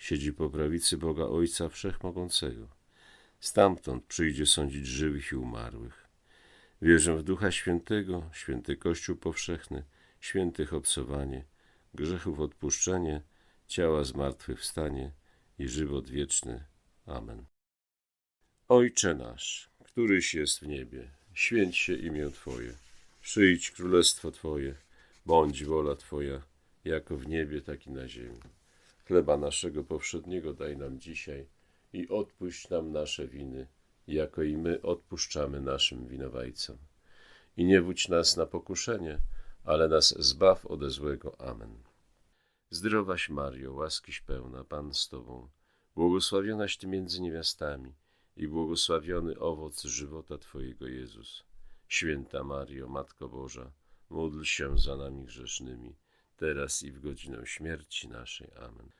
siedzi po prawicy Boga Ojca Wszechmogącego. Stamtąd przyjdzie sądzić żywych i umarłych. Wierzę w Ducha Świętego, święty Kościół powszechny, świętych obcowanie, grzechów odpuszczenie, ciała zmartwychwstanie i żywot wieczny. Amen. Ojcze nasz, któryś jest w niebie, święć się imię Twoje, przyjdź królestwo Twoje, bądź wola Twoja, jako w niebie, tak i na ziemi. Chleba naszego powszedniego daj nam dzisiaj i odpuść nam nasze winy, jako i my odpuszczamy naszym winowajcom. I nie wódź nas na pokuszenie, ale nas zbaw ode złego. Amen. Zdrowaś Mario, łaskiś pełna, Pan z Tobą, błogosławionaś Ty między niewiastami i błogosławiony owoc żywota Twojego Jezus. Święta Mario, Matko Boża, módl się za nami grzesznymi, teraz i w godzinę śmierci naszej. Amen.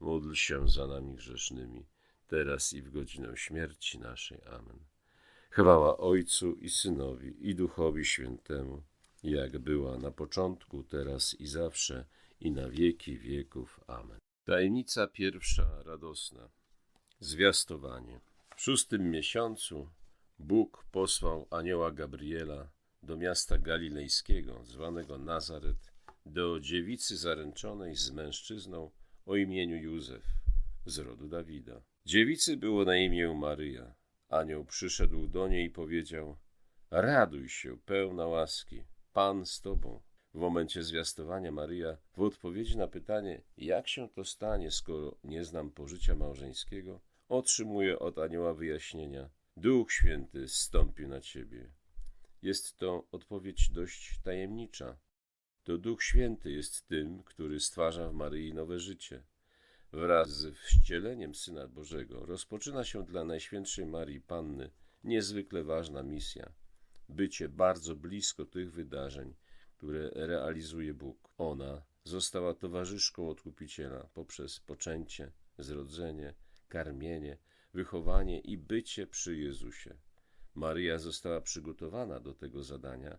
módl się za nami grzesznymi, teraz i w godzinę śmierci naszej. Amen. Chwała Ojcu i Synowi i Duchowi Świętemu, jak była na początku, teraz i zawsze, i na wieki wieków. Amen. Tajemnica pierwsza radosna. Zwiastowanie. W szóstym miesiącu Bóg posłał anioła Gabriela do miasta galilejskiego, zwanego Nazaret, do dziewicy zaręczonej z mężczyzną o imieniu Józef z rodu Dawida. Dziewicy było na imię Maryja. Anioł przyszedł do niej i powiedział: Raduj się, pełna łaski, Pan z tobą. W momencie zwiastowania Maryja, w odpowiedzi na pytanie, jak się to stanie, skoro nie znam pożycia małżeńskiego, otrzymuje od anioła wyjaśnienia: Duch Święty zstąpił na ciebie. Jest to odpowiedź dość tajemnicza. To Duch Święty jest tym, który stwarza w Maryi nowe życie. Wraz z wcieleniem Syna Bożego rozpoczyna się dla Najświętszej Marii Panny niezwykle ważna misja bycie bardzo blisko tych wydarzeń, które realizuje Bóg. Ona została towarzyszką Odkupiciela poprzez poczęcie, zrodzenie, karmienie, wychowanie i bycie przy Jezusie. Maryja została przygotowana do tego zadania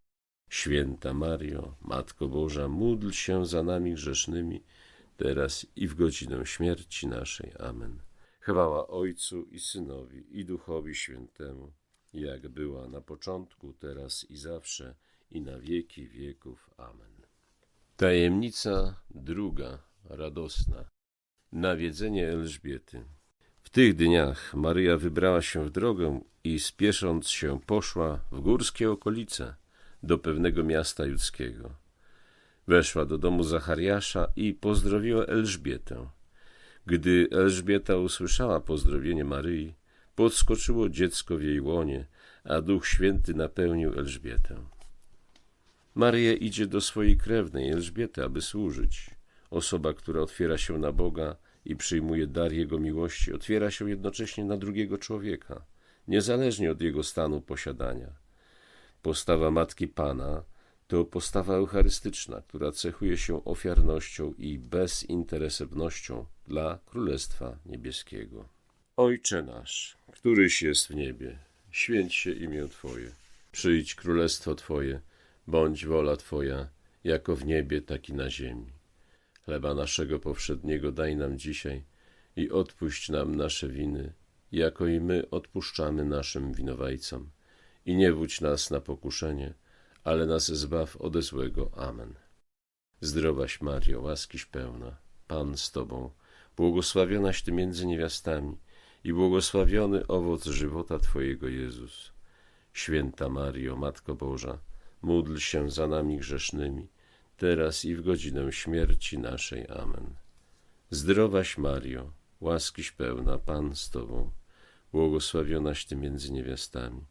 Święta Mario, Matko Boża, módl się za nami grzesznymi, teraz i w godzinę śmierci naszej. Amen. Chwała Ojcu i Synowi i Duchowi Świętemu, jak była na początku, teraz i zawsze, i na wieki wieków. Amen. Tajemnica druga, radosna. Nawiedzenie Elżbiety. W tych dniach Maryja wybrała się w drogę i spiesząc się poszła w górskie okolice do pewnego miasta judzkiego. Weszła do domu Zachariasza i pozdrowiła Elżbietę. Gdy Elżbieta usłyszała pozdrowienie Maryi, podskoczyło dziecko w jej łonie, a Duch Święty napełnił Elżbietę. Maryja idzie do swojej krewnej Elżbiety, aby służyć. Osoba, która otwiera się na Boga i przyjmuje dar Jego miłości, otwiera się jednocześnie na drugiego człowieka, niezależnie od jego stanu posiadania. Postawa Matki Pana to postawa eucharystyczna, która cechuje się ofiarnością i bezinteresownością dla Królestwa Niebieskiego. Ojcze nasz, któryś jest w niebie, święć się imię Twoje, przyjdź królestwo Twoje, bądź wola Twoja, jako w niebie, tak i na ziemi. Chleba naszego powszedniego daj nam dzisiaj i odpuść nam nasze winy, jako i my odpuszczamy naszym winowajcom. I nie wódź nas na pokuszenie, ale nas zbaw ode złego. Amen. Zdrowaś Mario, łaskiś pełna, Pan z Tobą, błogosławionaś Ty między niewiastami i błogosławiony owoc żywota Twojego Jezus. Święta Mario, Matko Boża, módl się za nami grzesznymi, teraz i w godzinę śmierci naszej. Amen. Zdrowaś Mario, łaskiś pełna, Pan z Tobą, błogosławionaś Ty między niewiastami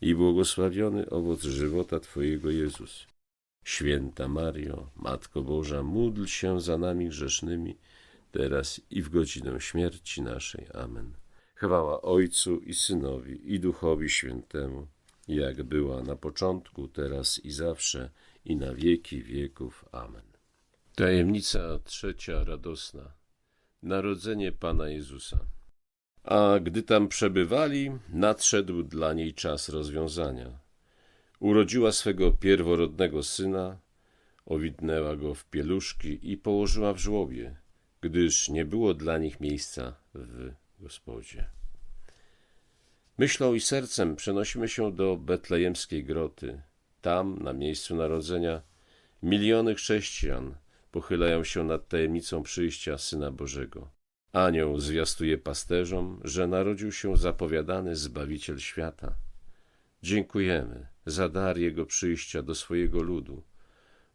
i błogosławiony owoc żywota Twojego Jezus. Święta Mario, Matko Boża, módl się za nami grzesznymi, teraz i w godzinę śmierci naszej. Amen. Chwała Ojcu i Synowi i Duchowi Świętemu, jak była na początku, teraz i zawsze, i na wieki wieków. Amen. Tajemnica trzecia radosna. Narodzenie Pana Jezusa. A gdy tam przebywali, nadszedł dla niej czas rozwiązania. Urodziła swego pierworodnego syna, owidnęła go w pieluszki i położyła w żłobie, gdyż nie było dla nich miejsca w gospodzie. Myślą i sercem przenosimy się do betlejemskiej groty. Tam, na miejscu narodzenia, miliony chrześcijan pochylają się nad tajemnicą przyjścia Syna Bożego. Anioł zwiastuje pasterzom, że narodził się zapowiadany Zbawiciel świata. Dziękujemy za dar Jego przyjścia do swojego ludu.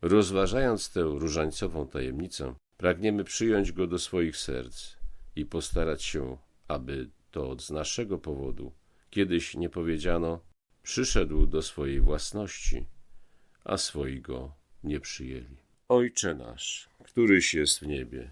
Rozważając tę różańcową tajemnicę, pragniemy przyjąć Go do swoich serc i postarać się, aby to z naszego powodu kiedyś nie powiedziano przyszedł do swojej własności, a swoi Go nie przyjęli. Ojcze nasz, któryś jest w niebie,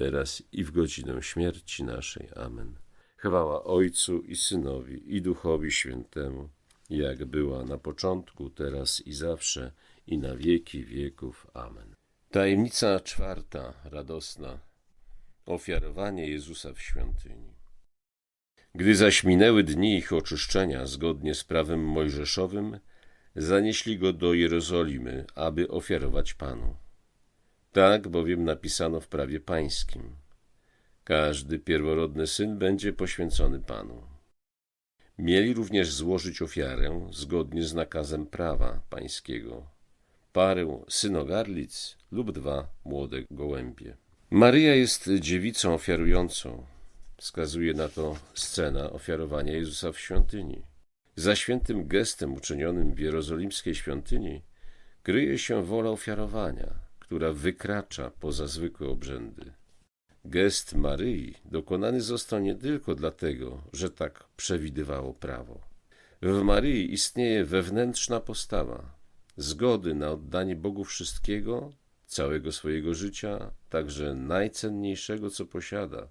teraz i w godzinę śmierci naszej. Amen. Chwała Ojcu i Synowi i Duchowi Świętemu, jak była na początku, teraz i zawsze, i na wieki wieków. Amen. Tajemnica czwarta, radosna. Ofiarowanie Jezusa w świątyni. Gdy zaś minęły dni ich oczyszczenia zgodnie z prawem mojżeszowym, zanieśli go do Jerozolimy, aby ofiarować Panu. Tak bowiem napisano w prawie pańskim. Każdy pierworodny syn będzie poświęcony Panu. Mieli również złożyć ofiarę zgodnie z nakazem prawa pańskiego. Parę synogarlic lub dwa młode gołębie. Maryja jest dziewicą ofiarującą. Wskazuje na to scena ofiarowania Jezusa w świątyni. Za świętym gestem uczynionym w jerozolimskiej świątyni kryje się wola ofiarowania, która wykracza poza zwykłe obrzędy. Gest Maryi dokonany został nie tylko dlatego, że tak przewidywało prawo. W Maryi istnieje wewnętrzna postawa zgody na oddanie Bogu wszystkiego, całego swojego życia, także najcenniejszego, co posiada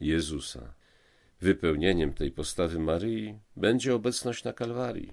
Jezusa. Wypełnieniem tej postawy Maryi będzie obecność na Kalwarii,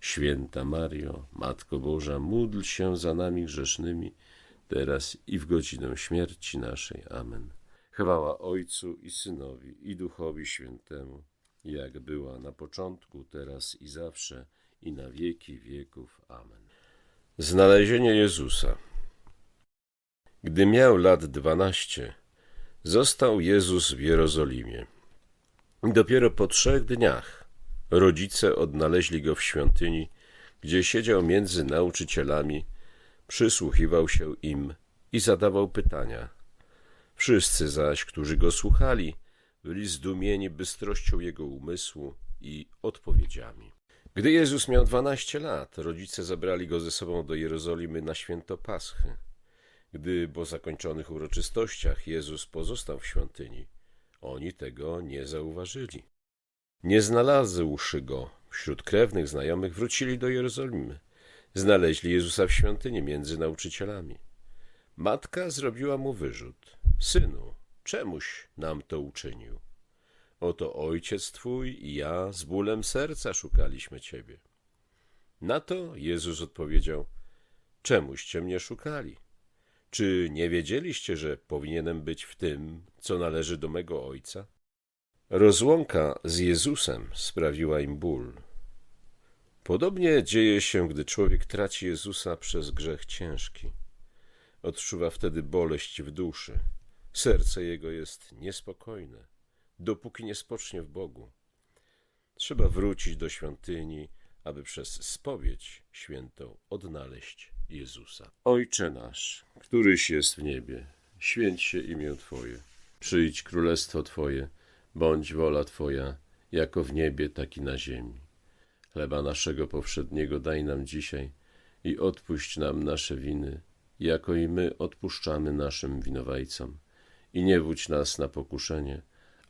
Święta Mario, Matko Boża, módl się za nami grzesznymi, teraz i w godzinę śmierci naszej. Amen. Chwała Ojcu i Synowi i Duchowi Świętemu, jak była na początku, teraz i zawsze, i na wieki wieków. Amen. Znalezienie Jezusa Gdy miał lat dwanaście, został Jezus w Jerozolimie. Dopiero po trzech dniach rodzice odnaleźli go w świątyni, gdzie siedział między nauczycielami, przysłuchiwał się im i zadawał pytania. Wszyscy zaś, którzy go słuchali, byli zdumieni bystrością jego umysłu i odpowiedziami. Gdy Jezus miał dwanaście lat, rodzice zabrali go ze sobą do Jerozolimy na święto Paschy. Gdy po zakończonych uroczystościach Jezus pozostał w świątyni, oni tego nie zauważyli. Nie znalazłszy go wśród krewnych znajomych, wrócili do Jerozolimy. Znaleźli Jezusa w świątyni między nauczycielami. Matka zrobiła mu wyrzut: Synu, czemuś nam to uczynił? Oto ojciec twój i ja z bólem serca szukaliśmy ciebie. Na to Jezus odpowiedział: Czemuście mnie szukali? Czy nie wiedzieliście, że powinienem być w tym, co należy do mego ojca? Rozłąka z Jezusem sprawiła im ból. Podobnie dzieje się, gdy człowiek traci Jezusa przez grzech ciężki. Odczuwa wtedy boleść w duszy. Serce jego jest niespokojne, dopóki nie spocznie w Bogu. Trzeba wrócić do świątyni, aby przez spowiedź świętą odnaleźć Jezusa. Ojcze nasz, któryś jest w niebie, święć się imię Twoje. Przyjdź królestwo Twoje, bądź wola Twoja, jako w niebie, tak i na ziemi. Chleba naszego powszedniego daj nam dzisiaj i odpuść nam nasze winy, jako i my odpuszczamy naszym winowajcom. I nie wódź nas na pokuszenie,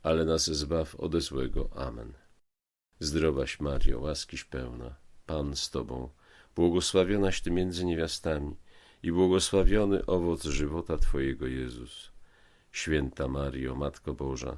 ale nas zbaw ode złego. Amen. Zdrowaś Mario, łaskiś pełna, Pan z Tobą, błogosławionaś Ty między niewiastami i błogosławiony owoc żywota Twojego Jezus. Święta Mario, Matko Boża,